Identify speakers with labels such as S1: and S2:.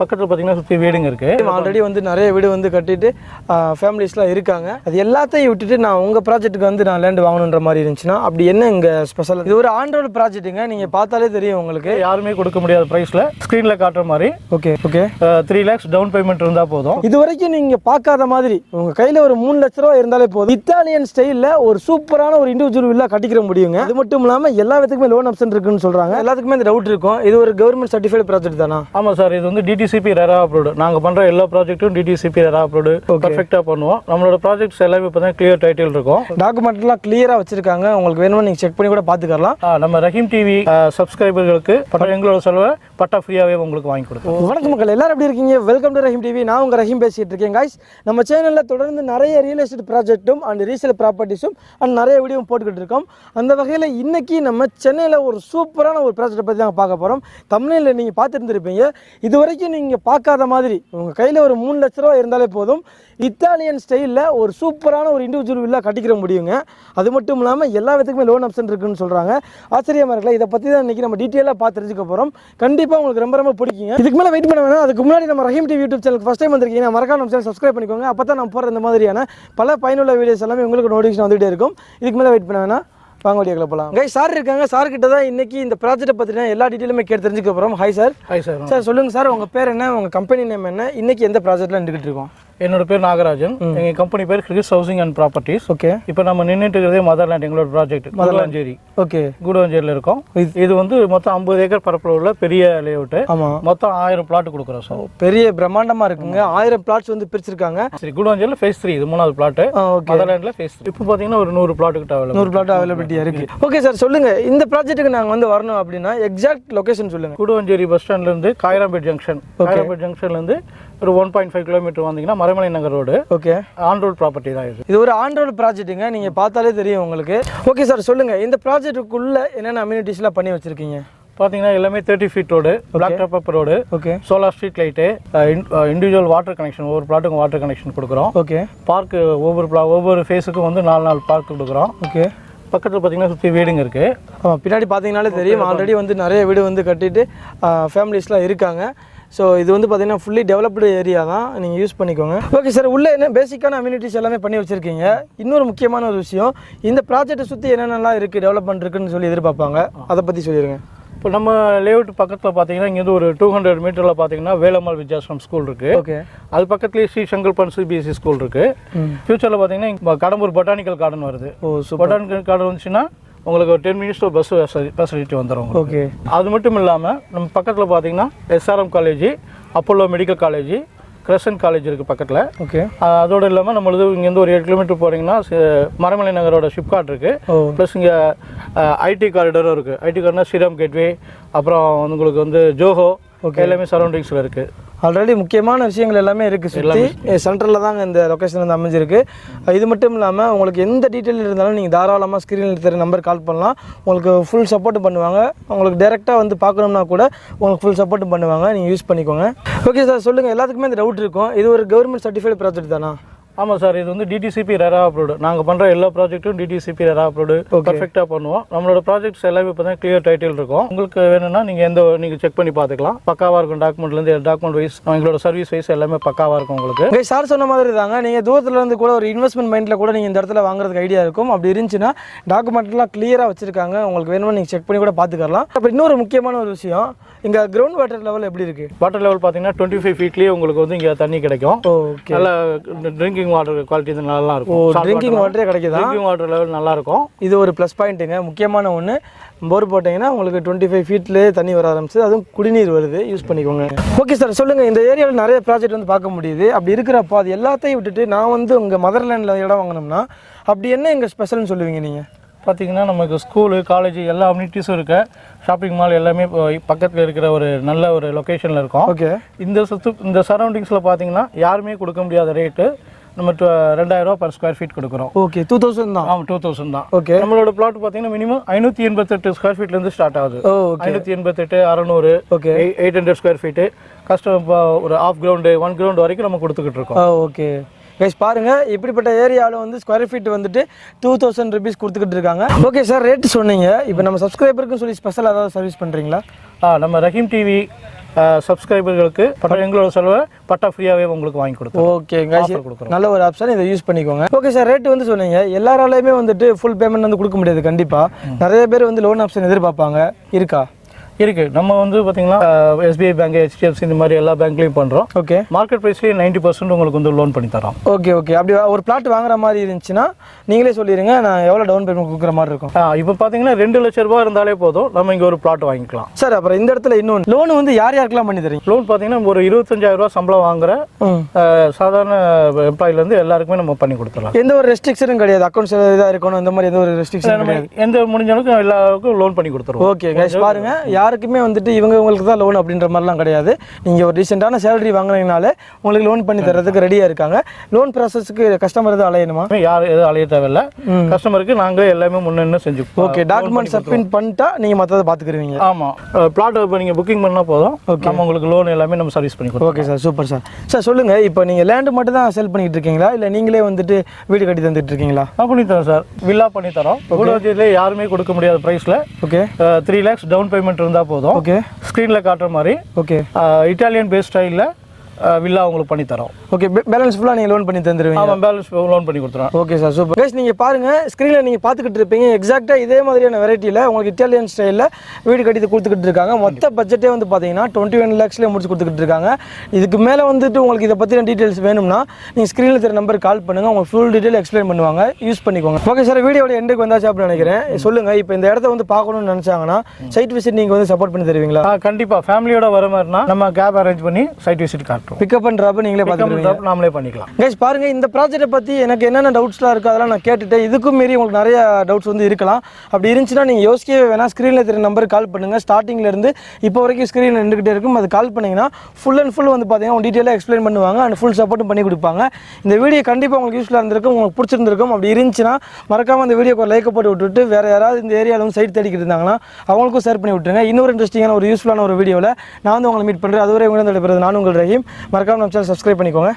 S1: பக்கத்தில் பார்த்தீங்கன்னா சுற்றி வீடுங்க இருக்கு.
S2: ஆல்ரெடி வந்து நிறைய வீடு வந்து கட்டிட்டு ஃபேமிலிஸ்லாம் இருக்காங்க. அது எல்லாத்தையும் விட்டுட்டு நான் உங்கள் ப்ராஜெக்ட்டுக்கு வந்து நான் லேண்ட் வாங்கணுன்ற மாதிரி இருந்துச்சுன்னா அப்படி என்ன இங்கே ஸ்பெஷல் இது ஒரு ஆண்ட்ராய்டு ப்ராஜெக்ட்டுங்க நீங்கள் பார்த்தாலே தெரியும் உங்களுக்கு.
S1: யாருமே கொடுக்க முடியாத ப்ரைஸில் ஸ்க்ரீனில் காட்டுற மாதிரி.
S2: Okay okay
S1: three lakhs down payment இருந்தால் போதும்.
S2: இது வரைக்கும் நீங்கள் பார்க்காத மாதிரி உங்கள் கையில் ஒரு மூணு லட்ச ரூபா இருந்தாலே போதும். இத்தாலியன் ஸ்டைலில் ஒரு சூப்பரான ஒரு இண்டிவிஜுவல் வில்லா கட்டிக்கிற முடியுங்க. அது மட்டும் இல்லாமல் எல்லா விதத்துக்குமே லோன் ஆப்ஷன் இருக்குன்னு சொல்கிறாங்க எல்லாத்துக்குமே இந்த டவுட் இருக்கும். இது ஒரு கவர்மெண்ட் சர்டிஃபைடு ப்ராஜெக்ட் தானா?
S1: ஆமாம் சார் இது வந்து டிடிசிபி ரெரா அப்ரோடு நாங்கள் பண்ணுற எல்லா ப்ராஜெக்ட்டும் டிடிசிபி ரெரா அப்ரோடு பர்ஃபெக்டாக பண்ணுவோம். நம்மளோட ப்ராஜெக்ட்ஸ் எல்லாமே இப்போ தான் கிளியர் டைட்டில் இருக்கும்.
S2: டாக்குமெண்ட்லாம் கிளியராக வச்சிருக்காங்க. உங்களுக்கு வேணுமோ நீங்கள் செக் பண்ணி கூட பார்த்துக்கலாம்
S1: நம்ம ரஹீம் டிவி சப்ஸ்கிரைபர்களுக்கு எங்களோட செலவை பட்டா ஃப்ரீயாகவே உங்களுக்கு வாங்கி கொடுப்போம்.
S2: வணக்கம் மக்கள். எல்லாரும் எப்படி இருக்கீங்க? வெல்கம் டு ரஹீம் டிவி நான் உங்க ரஹீம் பேசிட்டு இருக்கேன் guys. நம்ம சேனல்ல தொடர்ந்து நிறைய ரியல் எஸ்டேட் ப்ராஜெக்ட்டும் அண்ட் ரீசேல் ப்ராப்பர்ட்டிஸும் அண்ட் நிறைய வீடியோ போட்டுக்கிட்டு இருக்கோம். அந்த வகையில் இன்னைக்கு நம்ம சென்னையில் ஒரு சூப்பரான ஒரு ப்ராஜெக்ட்டை பற்றி தான் பார்க்க போகிறோம் தமிழில் நீங்கள் பார்த்துருந்துருப்பீங்க. இது வரைக்கும் நீங்கள் பார்க்காத மாதிரி. உங்கள் கையில் ஒரு மூணு லட்ச ரூபா இருந்தாலே போதும். இத்தாலியன் ஸ்டைலில் ஒரு சூப்பரான ஒரு இண்டிவிஜுவல் வில்லா கட்டிக்கிற முடியுங்க. அது மட்டும் இல்லாமல் எல்லா விதத்துக்குமே லோன் ஆப்ஷன் இருக்குன்னு சொல்கிறாங்க ஆச்சரியமாக இருக்கல இதை பற்றி தான் இன்றைக்கி நம்ம டீட்டெயிலாக பார்த்து தெரிஞ்சுக்க போகிறோம் கண்டிப்பாக உங்களுக்கு ரொம்ப ரொம்ப பிடிக்குங்க. இதுக்கு மேலே வெயிட் பண்ண வேணாம். அதுக்கு முன்னாடி நம்ம Rahim TV YouTube channel first time வந்திருக்கீங்க மறக்காம நம்ம சேனல் சப்ஸ்கிரைப் பண்ணிக்கோங்க. அப்போ தான் நம்ம போகிற இந்த மாதிரியான பல பயனுள்ள வீடியோஸ் எல்லாமே உங்களுக்கு நோட்டிஃபிகேஷன் வந்துகிட்டே இருக்கும். இதுக்கு மேலே வெயிட் பண்ண வேணாம். வாங்க வீடியோக்குள்ள போகலாம் கை சார் இருக்காங்க. சார் கிட்ட தான் இன்னைக்கு இந்த ப்ராஜெக்ட்டை பற்றின எல்லா டீட்டெயிலுமே கேட்டு தெரிஞ்சுக்க போகிறோம் hi sir
S1: hi sir
S2: sir சொல்லுங்கள் சார் உங்கள் பேர் என்ன? உங்கள் கம்பெனி நேம் என்ன? இன்னைக்கு எந்த ப்ராஜெக்ட்டில் இருந்துகிட்டு இருக்கோம்?
S1: என்னோட பேர் நாகராஜன். எங்கள் கம்பெனி பேர் Kris housing and properties
S2: okay.
S1: இப்போ நம்ம நின்றுட்டு இருக்கிறதே மதர்லேண்ட் எங்களோட ப்ராஜெக்ட் மதர்லாஞ்சேரி
S2: ஓகே.
S1: கூடவஞ்சேரியில் இருக்கோம். இது வந்து மொத்தம் ஐம்பது ஏக்கர் பரப்பில் உள்ள பெரிய லேஅவுட்டு
S2: ஆமாம்
S1: மொத்தம் ஆயிரம் பிளாட் கொடுக்குறோம் சார்
S2: பெரிய பிரம்மாண்டமாக இருக்குங்க. ஆயிரம் பிளாட்ஸ் வந்து பிரிச்சிருக்காங்க.
S1: சரி கூடவஞ்சேரியில் ஃபேஸ் த்ரீ இது மூணாவது
S2: ஓகே.
S1: மதர்லேண்டில் ஃபேஸ் த்ரீ இப்போ பார்த்தீங்கன்னா ஒரு நூறு பிளாட் கிட்ட அவைலபிள்
S2: நூறு பிளாட் அவைலபிலிட்டியாக இருக்கு. ஓகே சார் சொல்லுங்க. இந்த ப்ராஜெக்ட்டுக்கு நாங்கள் வந்து வரணும் அப்படின்னா எக்ஸாக்ட் லொகேஷன் சொல்லுங்க.
S1: கூடுவஞ்சேரி பஸ் ஸ்டாண்ட்லேருந்து காயராம்பேட் ஜங்ஷன் காயராம்பேட் ஜங்ஷன்லேருந்து ஒரு ஒன் பாயிண்ட் ஃபைவ் கிலோமீட்டர் வந்தீங்கன்னா Maraimalai Nagar road.
S2: Okay
S1: on road property தான் இது.
S2: இது ஒரு ஆண்ட்ராய்டு ப்ராஜெக்ட்டுங்க நீங்கள் பார்த்தாலே தெரியும் உங்களுக்கு. ஓகே சார் சொல்லுங்க. இந்த ப்ராஜெக்ட்டுக்குள்ள என்னென்ன அம்யூனிட்டிஸ்லாம் பண்ணி வச்சிருக்கீங்க?
S1: பார்த்தீங்கன்னா எல்லாமே thirty feet road black top road
S2: okay
S1: solar street light individual water connection ஒவ்வொரு பிளாட்டுக்கும் வாட்டர் கனெக்ஷன் கொடுக்குறோம்.
S2: ஓகே
S1: பார்க்கு ஒவ்வொரு பிளா ஒவ்வொரு ஃபேஸுக்கும் வந்து நாலு நாலு பார்க் கொடுக்குறோம்.
S2: ஓகே
S1: பக்கத்தில் பார்த்தீங்கன்னா சுற்றி வீடுங்க இருக்குது
S2: பின்னாடி பார்த்தீங்கனாலே தெரியும். ஆல்ரெடி வந்து நிறைய வீடு வந்து கட்டிட்டு ஃபேமிலிஸ்லாம் இருக்காங்க. ஸோ இது வந்து பார்த்தீங்கன்னா ஃபுல்லி டெவலப்டு ஏரியா தான். நீங்கள் யூஸ் பண்ணிக்கோங்க. ஓகே சார் உள்ளே என்ன பேசிக்கான அம்யூனிட்டிஸ் எல்லாமே பண்ணி வச்சுருக்கீங்க. இன்னொரு முக்கியமான ஒரு விஷயம் இந்த ப்ராஜெக்ட்டை சுற்றி என்னென்னலாம் இருக்குது டெவலப்மெண்ட் இருக்குன்னு சொல்லி எதிர்பார்ப்பாங்க. அதை பற்றி சொல்லிடுங்க
S1: இப்போ நம்ம லேஅவுட் பக்கத்தில் பார்த்தீங்கன்னா இங்கேருந்து ஒரு டூ ஹண்ட்ரட் மீட்டரில் பார்த்தீங்கன்னா வேலம்மாள் வித்யாசிரம் ஸ்கூல் இருக்குது
S2: ஓகே
S1: அது பக்கத்துலேயே ஸ்ரீ சங்கல்பன் சிபிஎஸ்சி ஸ்கூல் இருக்குது. ஃபியூச்சரில் பார்த்தீங்கன்னா கடம்பூர் பொட்டானிக்கல் கார்டன் வருது.
S2: ஓ
S1: பொட்டானிக்கல் கார்டன் வந்துச்சுன்னா உங்களுக்கு ஒரு டென் மினிட்ஸ் பஸ் ஃபெசிலிட்டி வந்துடும்
S2: ஓகே
S1: அது மட்டும் இல்லாமல் நம்ம பக்கத்தில் பார்த்தீங்கன்னா SRM college Apollo medical college Crescent college இருக்குது பக்கத்தில்.
S2: ஓகே
S1: அதோடு இல்லாமல் நம்மளது இங்கேருந்து ஒரு ஏழு கிலோமீட்டர் போகிறீங்கன்னா மரமலை நகரோட ஷிப்காட் இருக்குது ப்ளஸ் இங்கே ஐடி காரிடரும் இருக்குது ஐடி கார்டனா ஸ்ரீராம் கேட்வே அப்புறம் உங்களுக்கு வந்து ஜோஹோ எல்லாமே சரௌண்டிங்ஸில் இருக்குது
S2: ஆல்ரெடி முக்கியமான விஷயங்கள் எல்லாமே இருக்குது சுற்றி சென்டரில் தாங்க இந்த லொக்கேஷன் வந்து அமைஞ்சிருக்கு. இது மட்டும் இல்லாமல் உங்களுக்கு எந்த டீட்டெயில் இருந்தாலும் நீங்கள் தாராளமாக ஸ்க்ரீனில் தெரிய நம்பர் கால் பண்ணலாம். உங்களுக்கு ஃபுல் சப்போர்ட் பண்ணுவாங்க. உங்களுக்கு டேரெக்டாக வந்து பார்க்கணும்னா கூட உங்களுக்கு ஃபுல் சப்போர்ட் பண்ணுவாங்க. நீங்கள் யூஸ் பண்ணிக்கோங்க. ஓகே சார் சொல்லுங்கள் எல்லாத்துக்குமே இந்த டவுட் இருக்கும். இது ஒரு கவர்மெண்ட் சர்டிஃபைடு ப்ராஜெக்ட் தானா?
S1: ஆமாம் சார் இது வந்து டிடிசிபி ரெரா அப்ரோடு நாங்கள் பண்ணுற எல்லா ப்ராஜெக்ட்டும் டிடிசிபி ரெரா அப்ரோடு பர்ஃபெக்டாக பண்ணுவோம். நம்மளோட ப்ராஜெக்ட்ஸ் எல்லாமே இப்போ தான் கிளியர் டைட்டில் இருக்கும். உங்களுக்கு வேணும்னா நீங்கள் எந்த நீங்கள் செக் பண்ணி பார்த்துக்கலாம். பக்காவாக இருக்கும் டாக்குமெண்ட்லேருந்து டாக்குமெண்ட் வைஸ் எங்களோட சர்வீஸ் வைஸ் எல்லாமே பக்காவாக இருக்கும் உங்களுக்கு.
S2: உங்கள் சார் சொன்ன மாதிரி தாங்க நீங்கள் தூரத்துல இருந்து கூட ஒரு இன்வெஸ்ட்மெண்ட் மைண்டில் கூட நீங்கள் இந்த இடத்துல வாங்குறதுக்கு ஐடியா இருக்கும். அப்படி இருந்துச்சுன்னா டாக்குமெண்ட்லாம் கிளியராக வச்சிருக்காங்க. உங்களுக்கு வேணுமோ நீங்கள் செக் பண்ணி கூட பார்த்துக்கலாம். அப்புறம் இன்னொரு முக்கியமான ஒரு விஷயம் இங்கே கிரவுண்ட் வாட்டர் லெவல் எப்படி இருக்குது
S1: வாட்டர் லெவல் பார்த்தீங்கன்னா டுவெண்ட்டி ஃபைவ் ஃபீட்லேயே உங்களுக்கு வந்து இங்கே தண்ணி கிடைக்கும்.
S2: ஓகே
S1: நல்ல ட்ரிங்கிங் வாட்டர் குவாலிட்டி நல்லா
S2: ஓ
S1: இருக்கும்
S2: ட்ரிங்கிங் வாட்டரே கிடைக்குதா?
S1: ட்ரிங்கிங் வாட்டர் லெவல் நல்லா இருக்கும்
S2: இது ஒரு ப்ளஸ் பாயிண்ட்டுங்க முக்கியமான ஒன்று போர் போட்டிங்கன்னா உங்களுக்கு டுவெண்ட்டி ஃபைவ் ஃபீட்லேயே தண்ணி வர ஆரம்பிச்சு அதுவும் குடிநீர் வருது. யூஸ் பண்ணிக்கோங்க. ஓகே சார் சொல்லுங்கள் இந்த ஏரியாவில் நிறைய ப்ராஜெக்ட் வந்து பார்க்க முடியுது. அப்படி இருக்கிறப்போ அது எல்லாத்தையும் விட்டுட்டு நான் வந்து உங்கள் மதர்லேண்டில் இடம் வாங்கினோம்னா அப்படி என்ன எங்கள் ஸ்பெஷல்னு சொல்லுவீங்க நீங்கள்
S1: பார்த்தீங்கன்னா நமக்கு ஸ்கூலு காலேஜ் எல்லா அம்யூனிட்டிஸும் இருக்க. ஷாப்பிங் மால் எல்லாமே பக்கத்தில் இருக்கிற ஒரு நல்ல ஒரு லொக்கேஷனில் இருக்கும்.
S2: ஓகே
S1: இந்த சுற்று இந்த சரௌண்டிங்ஸில் பார்த்தீங்கன்னா யாருமே கொடுக்க முடியாத ரேட்டு நம்ம டு- ரெண்டாயிரம் ரூபா பர் ஸ்கொயர் ஃபீட் கொடுக்குறோம்.
S2: ஓகே டூ தௌசண்ட் தான்.
S1: ஆமாம் டூ தௌசண்ட் தான்.
S2: ஓகே
S1: நம்மளோட பிளாட் பார்த்தீங்கன்னா மினிமம் ஐநூற்றி எண்பத்தெட்டு ஸ்கொயர் ஃபீட்லேருந்து ஸ்டார்ட் ஆகுது.
S2: ஓகே
S1: ஐநூற்றி எண்பத்தெட்டு அறநூறு
S2: okay
S1: eight hundred square feet கஷ்டம் ஒரு ஆஃப் கிரவுண்டு ஒன் கிரவுண்ட் வரைக்கும் நம்ம கொடுத்துக்கிட்டு இருக்கோம்.
S2: ஓகே கைஸ் பாருங்க இப்படிப்பட்ட ஏரியாவில் வந்து ஸ்கொயர் ஃபீட் வந்துட்டு டூ தௌசண்ட் ருபீஸ் கொடுத்துக்கிட்டு இருக்காங்க. ஓகே சார் ரேட் சொன்னீங்க. இப்போ நம்ம சப்ஸ்கிரைபருக்குன்னு சொல்லி ஸ்பெஷல் ஏதாவது சர்வீஸ் பண்ணுறீங்களா
S1: ஆ நம்ம ரஹீம் டிவி சப்ஸ்கிரைபர்களுக்கு எங்களோட செலவை பட்டா ஃப்ரீயாகவே உங்களுக்கு வாங்கி கொடுத்தோம்.
S2: ஓகே guys
S1: Offer கொடுக்குறோம்.
S2: நல்ல ஒரு ஆப்ஷன் இதை யூஸ் பண்ணிக்கோங்க. ஓகே சார் ரேட் வந்து சொன்னீங்க. எல்லாராலையுமே வந்துட்டு ஃபுல் பேமெண்ட் வந்து கொடுக்க முடியாது கண்டிப்பா. நிறைய பேர் வந்து லோன் ஆப்ஷன் எதிர்பார்ப்பாங்க. இருக்கா?
S1: இருக்கு. நம்ம வந்து பார்த்தீங்கன்னா எஸ்பிஐ பேங்க் ஹெச்டிஎஃப்சி இந்த மாதிரி எல்லா பேங்க்லையும் பண்ணுறோம்
S2: ஓகே
S1: மார்க்கெட் ப்ரைஸ்லேயே நைன்ட்டி பர்சன்ட் உங்களுக்கு வந்து லோன் பண்ணி தரோம்.
S2: ஓகே ஓகே அப்படி ஒரு பிளாட் வாங்குற மாதிரி இருந்துச்சுன்னா நீங்களே சொல்லிடுங்க நான் எவ்வளோ டவுன் பேமெண்ட் கொடுக்குற மாதிரி இருக்கும்.
S1: இப்போ பார்த்தீங்கன்னா ரெண்டு லட்ச ரூபாய் இருந்தாலே போதும். நம்ம இங்கே ஒரு பிளாட் வாங்கிக்கலாம்.
S2: சார் அப்புறம் இந்த இடத்துல இன்னொன்று லோன் வந்து யார் யாருக்கெல்லாம் பண்ணி தரீங்க?
S1: லோன் பார்த்தீங்கன்னா ஒரு இருபத்தஞ்சாயிரம் ரூபாய் சம்பளம் வாங்குற சாதாரண எம்ப்ளாயிலேருந்து எல்லாருக்குமே நம்ம பண்ணி கொடுத்துடலாம்.
S2: எந்த ஒரு ரெஸ்ட்ரிக்ஷனும் கிடையாது. அக்கௌண்ட்ஸ் இதாக இருக்கணும் இந்த மாதிரி எந்த ஒரு ரெஸ்ட்ரிக்ஷன்
S1: எந்த முடிஞ்ச அளவுக்கு எல்லாருக்கும் லோன் பண்ணி கொடுத்துருவோம்.
S2: ஓகே பாருங்க. யாருக்குமே வந்துட்டு இவங்க உங்களுக்கு தான் லோன் அப்படின்ற மாதிரிலாம் கிடையாது. நீங்கள் ஒரு ரீசெண்டான சேலரி வாங்குனீங்கனாலே உங்களுக்கு லோன் பண்ணி தரதுக்கு ரெடியாக இருக்காங்க. லோன் ப்ராசஸ்க்கு கஸ்டமர் எதுவும் அலையணுமா?
S1: யார் எதுவும் அலைய தேவையில்ல. கஸ்டமருக்கு நாங்களே எல்லாமே முன்னே செஞ்சு
S2: ஓகே டாக்குமெண்ட் சப்மிட் பண்ணிட்டா நீங்கள் மற்றதை பார்த்துக்குருவீங்க
S1: ஆமாம் பிளாட் இப்போ நீங்கள் புக்கிங் பண்ணால் போதும். நம்ம உங்களுக்கு லோன் எல்லாமே நம்ம சர்வீஸ் பண்ணி
S2: okay sir super sir sir சொல்லுங்கள் இப்போ நீங்கள் லேண்டு மட்டும் தான் செல் பண்ணிட்டு இருக்கீங்களா? இல்லை நீங்களே வந்துட்டு வீடு கட்டி தந்துட்டு இருக்கீங்களா?
S1: நான் பண்ணி தரோம் சார் வில்லா பண்ணி தரோம். யாருமே கொடுக்க முடியாத ப்ரைஸில்
S2: okay
S1: three lakhs down payment இருந்தால் போதும்.
S2: ஓகே
S1: ஸ்க்ரீனில் காட்டுற மாதிரி.
S2: ஓகே
S1: இட்டாலியன் பேஸ் ஸ்டைலில் வில்லா உங்களுக்கு பண்ணி தரோம்
S2: ஓகே பேலன்ஸ் ஃபுல்லாக நீங்கள் லோன் பண்ணி தந்துடுவீங்க
S1: ஆமாம் பேலன்ஸ் லோன் பண்ணி கொடுத்துருவோம்.
S2: ஓகே சார் சூப்பர் கைஸ் நீங்கள் பாருங்கள் ஸ்க்ரீனில் நீங்கள் பார்த்துக்கிட்டு இருப்பீங்க. எக்ஸாக்டாக இதே மாதிரியான வெரைட்டியில் உங்களுக்கு இட்டாலியன் ஸ்டைலில் வீடு கட்டி கொடுத்துக்கிட்டு இருக்காங்க. மொத்த பட்ஜெட்டே வந்து பார்த்தீங்கன்னா டுவெண்ட்டி ஒன் லேக்ஸ்லேயே முடிச்சு கொடுத்துக்கிட்டு இருக்காங்க. இதுக்கு மேலே வந்துட்டு உங்களுக்கு இதை பற்றின டீட்டெயில்ஸ் வேணும்னா நீங்கள் ஸ்க்ரீனில் தெரிய நம்பருக்கு கால் பண்ணுங்கள் உங்களுக்கு ஃபுல் டீட்டெயில் எக்ஸ்பிளைன் பண்ணுவாங்க. யூஸ் பண்ணிக்கோங்க. ஓகே சார் வீடியோட எண்டுக்கு வந்தாச்சு அப்படின்னு நினைக்கிறேன். சொல்லுங்கள் இப்போ இந்த இடத்த வந்து பார்க்கணும்னு நினச்சாங்கன்னா சைட் விசிட் நீங்கள் வந்து சப்போர்ட் பண்ணி தருவீங்களா?
S1: கண்டிப்பாக ஃபேமிலியோட வர மாதிரினா நம்ம கேப் அரேஞ்ச் பண்ணி சைட் விசிட் காட்டுறோம்
S2: பிக்கப் அண்ட் ட்ராப் நீங்களே
S1: Drop நாமளே பண்ணிக்கலாம்.
S2: கைஸ் பாருங்க இந்த ப்ராஜெக்ட்டை பற்றி எனக்கு என்னென்ன டவுட்ஸ்லாம் இருக்குது அதெல்லாம் நான் கேட்டுட்டேன். இதுக்கும் மீறி உங்களுக்கு நிறைய டவுட்ஸ் வந்து இருக்கலாம். அப்படி இருந்துச்சுன்னா நீங்கள் யோசிக்கவே வேணாம். ஸ்க்ரீனில் தெரிய நம்பருக்கு கால் பண்ணுங்கள் ஸ்டார்டிங்லேருந்து இப்போ வரைக்கும் ஸ்க்ரீனில் நின்றுக்கிட்டே இருக்கும். அது கால் பண்ணிங்கன்னா ஃபுல் அண்ட் ஃபுல் வந்து பார்த்தீங்கன்னா டீட்டெயிலாக எக்ஸ்பிளைன் பண்ணுவாங்க. அண்ட் ஃபுல் சப்போர்ட்டும் பண்ணி கொடுப்பாங்க. இந்த வீடியோ கண்டிப்பாக உங்களுக்கு யூஸ்ஃபுல்லாக இருந்திருக்கும். உங்களுக்கு பிடிச்சிருந்திருக்கும். அப்படி இருந்துச்சுன்னா மறக்காமல் இந்த வீடியோக்கு ஒரு லைக்கை போட்டு விட்டுட்டு வேறு யாராவது இந்த ஏரியாவில் சைட் தேடிக்கிட்டு இருந்தாங்கன்னா அவங்களுக்கும் ஷேர் பண்ணி விட்டுருங்க. இன்னொரு இன்ட்ரெஸ்டிங்கான ஒரு யூஸ்ஃபுல்லான ஒரு வீடியோவில் நான் வந்து உங்களை மீட் பண்ணுறேன் அதுவரை உங்களை நான் உங்கள் ரஹீம். மறக்காமல் நம்ம சேனல் சப்ஸ்கிரைப் பண்ணிக்கோங்க.